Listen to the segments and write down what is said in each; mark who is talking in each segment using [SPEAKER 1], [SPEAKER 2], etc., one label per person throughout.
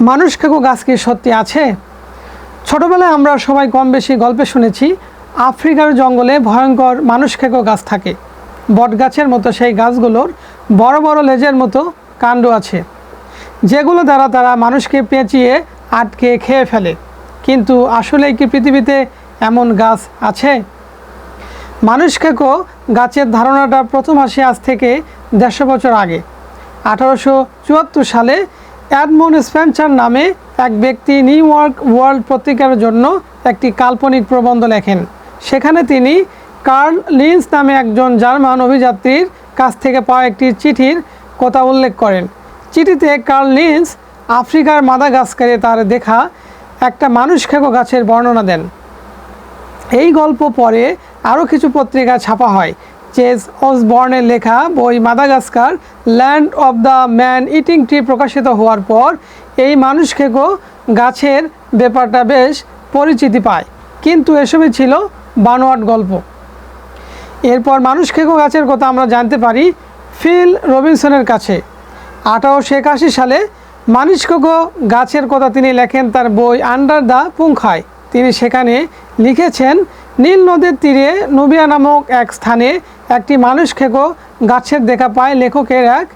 [SPEAKER 1] মানুষ খেকো গাছ কি সত্যি আছে? ছোটবেলায় আমরা সবাই কম বেশি গল্পে শুনেছি, আফ্রিকার জঙ্গলে ভয়ঙ্কর মানুষ খেকো গাছ থাকে। বট গাছের মতো সেই গাছগুলোর বড় বড় লেজের মতো কাণ্ড আছে। যেগুলো দ্বারা তারা মানুষকে পেঁচিয়ে, আটকে খেয়ে ফেলে। কিন্তু আসলে কি পৃথিবীতে এমন গাছ আছে? মানুষ খেকো গাছের ধারণাটা প্রথম আসে আজ থেকে দেড়শো বছর আগে। আঠারোশো চুয়াত্তর সালে অ্যাডমন স্পেন্সার নামে এক ব্যক্তি নিউ ইয়র্ক ওয়ার্ল্ড পত্রিকার জন্য একটি কাল্পনিক প্রবন্ধ লেখেন। সেখানে তিনি কার্ল লিন্স নামে একজন জার্মান অভিযাত্রীর কাছ থেকে পাওয়া একটি চিঠির কথা উল্লেখ করেন। চিঠিতে কার্ল লিন্স আফ্রিকার মাদাগাস্কারে তার দেখা একটা মানুষ খেকো গাছের বর্ণনা দেন। এই গল্প পরে আরও কিছু পত্রিকা ছাপা হয়। চেজ অসবর্নের লেখা বই Madagascar, land of the man eating tree প্রকাশিত হওয়ার পর এই মানুষ খেকো গাছের ব্যাপারটা বেশ পরিচিতি পায়। কিন্তু এসবই ছিল বানোয়াট গল্প। এরপর মানুষ খেকো গাছের কথা আমরা জানতে পারি ফিল রবিনসনের কাছে। আঠারোশো একাশি সালে মানুষ খেকো গাছের কথা তিনি লেখেন তার বই আন্ডার দ্য পুঙ্খায়। তিনি সেখানে লিখেছেন, নীল নদীর তীরে নুবিয়া নামক এক স্থানে একটি মানুষ খেকো, গাছের দেখা পায় লেখকের এক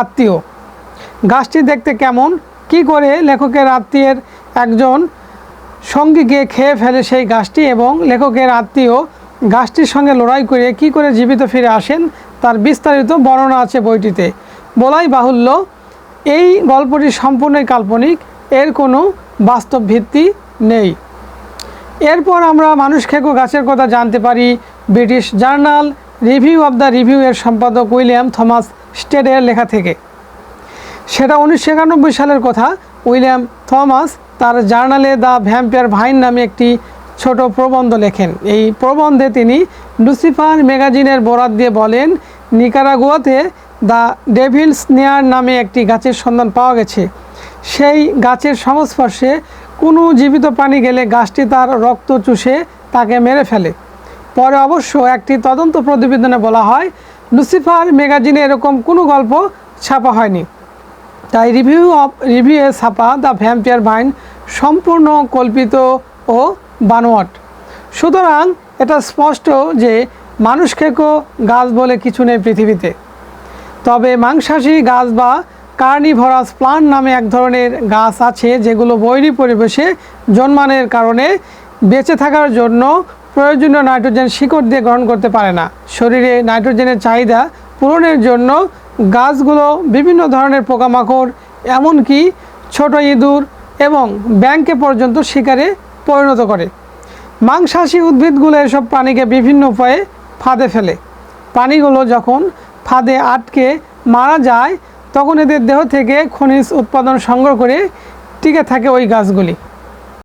[SPEAKER 1] আত্মীয়। গাছটি দেখতে কেমন? কি করে লেখকের আত্মীয়ের একজন সঙ্গীকে খেয়ে ফেলে সেই গাছটি এবং লেখকের আত্মীয় গাছটির সঙ্গে লড়াই করে কি করে জীবিত ফিরে আসেন? তার বিস্তারিত বর্ণনা আছে বইটিতে। বলাই বাহুল্য, এই গল্পটি সম্পূর্ণই কাল্পনিক, এর কোনো বাস্তব ভিত্তি নেই। এরপর আমরা মানুষ খেকো গাছের কথা জানতে পারি, British journal review of the review এর সম্পাদক উইলিয়াম থমাস স্টেডের লেখা থেকে। সেটা উনিশশো একানব্বই সালের কথা। উইলিয়াম থমাস তার জার্নালে দ্য ভ্যাম্পিয়ার ভাইন নামে একটি ছোট প্রবন্ধ লেখেন। এই প্রবন্ধে তিনি লুসিফার ম্যাগাজিনের বরাত দিয়ে বলেন, নিকারাগুয়াতে দ্য ডেভিলস নেয়ার নামে একটি গাছের সন্ধান পাওয়া গেছে। সেই গাছের সংস্পর্শে কোনো জীবিত প্রাণী গেলে গাছটি তার রক্ত চুষে তাকে মেরে ফেলে। পরে অবশ্য একটি তদন্ত প্রতিবেদনে বলা হয়, লুসিফার ম্যাগাজিনে এরকম কোনো গল্প ছাপা হয়নি। তাই রিভিউ অফ রিভিউয়ে ছাপা দ্য ভ্যাম্পিয়ার ভাইন সম্পূর্ণ কল্পিত ও বানোয়াট। সুতরাং এটা স্পষ্ট যে মানুষ খেকো গাছ বলে কিছু নেই পৃথিবীতে। তবে মাংসাশী গাছ বা কার্নিভরাস প্লান্ট নামে এক ধরনের গাছ আছে যেগুলো বৈরী পরিবেশে জন্মানোর কারণে বেঁচে থাকার জন্য প্রয়োজনীয় নাইট্রোজেন শিকড় দিয়ে গ্রহণ করতে পারে না। শরীরে নাইট্রোজেনের চাহিদা পূরণের জন্য গাছগুলো বিভিন্ন ধরনের পোকামাকড়, এমনকি ছোট ইঁদুর এবং ব্যাংকে পর্যন্ত শিকারে পরিণত করে। মাংসাশী উদ্ভিদগুলো এসব প্রাণীকে বিভিন্ন উপায়ে ফাঁদে ফেলে। প্রাণীগুলো যখন ফাঁদে আটকে মারা যায়, তখন এদের দেহ থেকে খনিজ উৎপাদন সংগ্রহ করে টিকে থাকে ওই গাছগুলি।